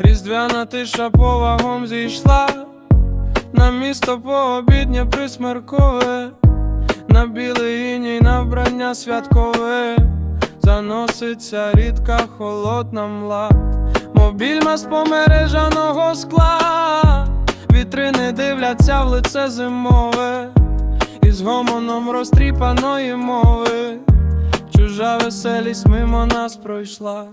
Різдвяна тиша повагом зійшла, на місто пообіднє присмеркове, на білий іній на вбрання святкове, заноситься рідка холодна мла, мобільма з помережаного скла, вітрини дивляться в лице зимове, із гомоном розтріпаної мови, чужа веселість мимо нас пройшла.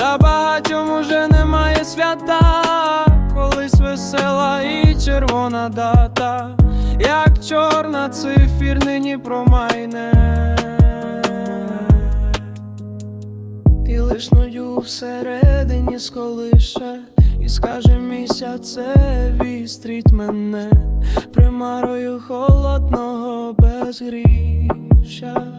Та багатьом уже немає свята, колись весела і червона дата, як чорна цифір нині промайне. І лиш ною всередині сколише, і скаже місяце вістріть мене примарою холодного безгріша.